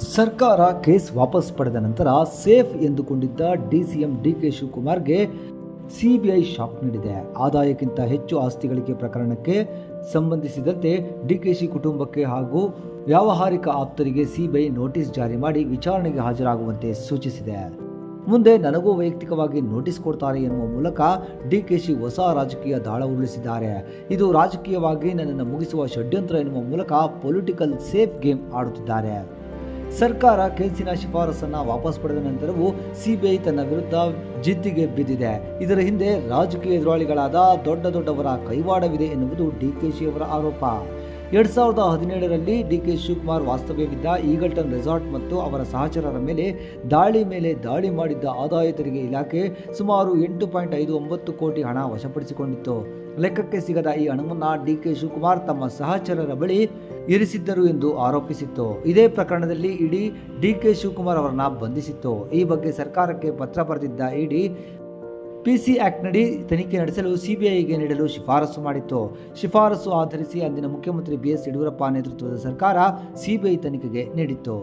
ಸರ್ಕಾರ ಕೇಸ್ ವಾಪಸ್ ಪಡೆದ ನಂತರ ಸೇಫ್ ಎಂದುಕೊಂಡಿದ್ದ ಡಿಸಿಎಂ ಡಿಕೆ ಶಿವಕುಮಾರ್ಗೆ ಸಿಬಿಐ ಶಾಕ್ ನೀಡಿದೆ. ಆದಾಯಕ್ಕಿಂತ ಹೆಚ್ಚು ಆಸ್ತಿ ಗಳಿಕೆ ಪ್ರಕರಣಕ್ಕೆ ಸಂಬಂಧಿಸಿದಂತೆ ಡಿಕೆಶಿ ಕುಟುಂಬಕ್ಕೆ ಹಾಗೂ ವ್ಯಾವಹಾರಿಕ ಆಪ್ತರಿಗೆ ಸಿಬಿಐ ನೋಟಿಸ್ ಜಾರಿ ಮಾಡಿ ವಿಚಾರಣೆಗೆ ಹಾಜರಾಗುವಂತೆ ಸೂಚಿಸಿದೆ. ಮುಂದೆ ನನಗೂ ವೈಯಕ್ತಿಕವಾಗಿ ನೋಟಿಸ್ ಕೊಡ್ತಾರೆ ಎನ್ನುವ ಮೂಲಕ ಡಿಕೆಶಿ ಹೊಸ ರಾಜಕೀಯ ದಾಳ ಉರುಳಿಸಿದ್ದಾರೆ. ಇದು ರಾಜಕೀಯವಾಗಿ ನನ್ನನ್ನು ಮುಗಿಸುವ ಷಡ್ಯಂತ್ರ ಎನ್ನುವ ಮೂಲಕ ಪೊಲಿಟಿಕಲ್ ಸೇಫ್ ಗೇಮ್ ಆಡುತ್ತಿದ್ದಾರೆ. ಸರ್ಕಾರ ಕೇಸಿನ ಶಿಫಾರಸನ್ನ ವಾಪಸ್ ಪಡೆದ ನಂತರವೂ ಸಿಬಿಐ ತನ್ನ ವಿರುದ್ಧ ಜಿದ್ದಿಗೆ ಬಿದ್ದಿದೆ. ಇದರ ಹಿಂದೆ ರಾಜಕೀಯ ಎದುರಾಳಿಗಳಾದ ದೊಡ್ಡ ದೊಡ್ಡವರ ಕೈವಾಡವಿದೆ ಎನ್ನುವುದು ಡಿಕೆಶಿ ಅವರ ಆರೋಪ. ಎರಡ್ ಸಾವಿರದ ಹದಿನೇಳರಲ್ಲಿ ಡಿಕೆ ಶಿವಕುಮಾರ್ ವಾಸ್ತವ್ಯವಿದ್ದ ಈಗಲ್ಟನ್ ರೆಸಾರ್ಟ್ ಮತ್ತು ಅವರ ಸಹಚರರ ಮೇಲೆ ದಾಳಿ ಮೇಲೆ ದಾಳಿ ಮಾಡಿದ್ದ ಆದಾಯ ತೆರಿಗೆ ಇಲಾಖೆ ಸುಮಾರು ಎಂಟು ಪಾಯಿಂಟ್ ಐದು ಒಂಬತ್ತು ಕೋಟಿ ಹಣ ವಶಪಡಿಸಿಕೊಂಡಿತ್ತು. ಲೆಕ್ಕಕ್ಕೆ ಸಿಗದ ಈ ಹಣವನ್ನು ಡಿ ಕೆ ಶಿವಕುಮಾರ್ ತಮ್ಮ ಸಹಚರರ ಬಳಿ ಇರಿಸಿದ್ದರು ಎಂದು ಆರೋಪಿಸಿತ್ತು. ಇದೇ ಪ್ರಕರಣದಲ್ಲಿ ಇಡಿ ಡಿ ಕೆ ಶಿವಕುಮಾರ್ ಅವರನ್ನ ಬಂಧಿಸಿತ್ತು. ಈ ಬಗ್ಗೆ ಸರ್ಕಾರಕ್ಕೆ ಪತ್ರ ಬರೆದಿದ್ದ ಇಡಿ ಪಿಸಿ ಆ್ಯಕ್ಟ್ನಡಿ ತನಿಖೆ ನಡೆಸಲು ಸಿಬಿಐಗೆ ನೀಡಲು ಶಿಫಾರಸು ಮಾಡಿತ್ತು. ಶಿಫಾರಸು ಆಧರಿಸಿ ಅಂದಿನ ಮುಖ್ಯಮಂತ್ರಿ ಬಿಎಸ್ ಯಡಿಯೂರಪ್ಪ ನೇತೃತ್ವದ ಸರ್ಕಾರ ಸಿಬಿಐ ತನಿಖೆಗೆ ನೀಡಿತ್ತು.